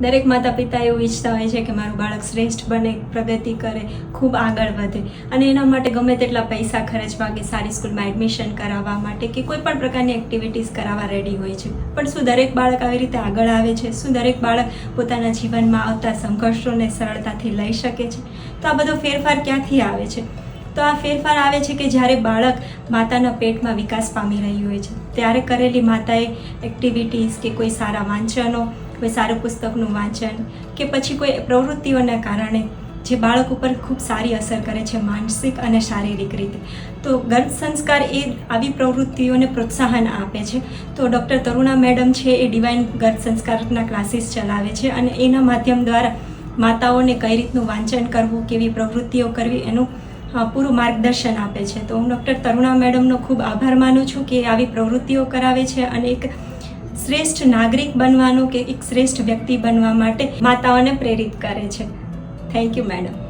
દરેક માતા પિતા એવું ઈચ્છતા હોય છે કે મારું બાળક શ્રેષ્ઠ બને, પ્રગતિ કરે, ખૂબ આગળ વધે. અને એના માટે ગમે તેટલા પૈસા ખર્ચવા કે સારી સ્કૂલમાં એડમિશન કરાવવા માટે કે કોઈ પણ પ્રકારની એક્ટિવિટીઝ કરાવવા રેડી હોય છે. પણ શું દરેક બાળક આવી રીતે આગળ આવે છે? શું દરેક બાળક પોતાના જીવનમાં આવતા સંઘર્ષોને સરળતાથી લઈ શકે છે? તો આ બધો ફેરફાર ક્યાંથી આવે છે? તો આ ફેરફાર આવે છે કે જ્યારે બાળક માતાના પેટમાં વિકાસ પામી રહ્યું હોય છે. ત્યારે કરેલી માતાએ એક્ટિવિટીઝ કે કોઈ સારા વાંચનો કોઈ સારું પુસ્તકનું વાંચન કે પછી કોઈ પ્રવૃત્તિઓના કારણે જે બાળક ઉપર ખૂબ સારી અસર કરે છે માનસિક અને શારીરિક રીતે. તો ગર્ભ સંસ્કાર એ આવી પ્રવૃત્તિઓને પ્રોત્સાહન આપે છે. તો ડૉક્ટર તરુણા મેડમ છે એ ડિવાઇન ગર્ભ સંસ્કારના ક્લાસીસ ચલાવે છે અને એના માધ્યમ દ્વારા માતાઓને કઈ રીતનું વાંચન કરવું, કેવી પ્રવૃત્તિઓ કરવી એનું પૂરું માર્ગદર્શન આપે છે. તો હું ડૉક્ટર તરુણા મેડમનો ખૂબ આભાર માનું છું કે આવી પ્રવૃત્તિઓ કરાવે છે અને એક શ્રેષ્ઠ નાગરિક બનવાનું કે એક શ્રેષ્ઠ વ્યક્તિ બનવા માટે માતાઓને પ્રેરિત કરે છે. Thank you madam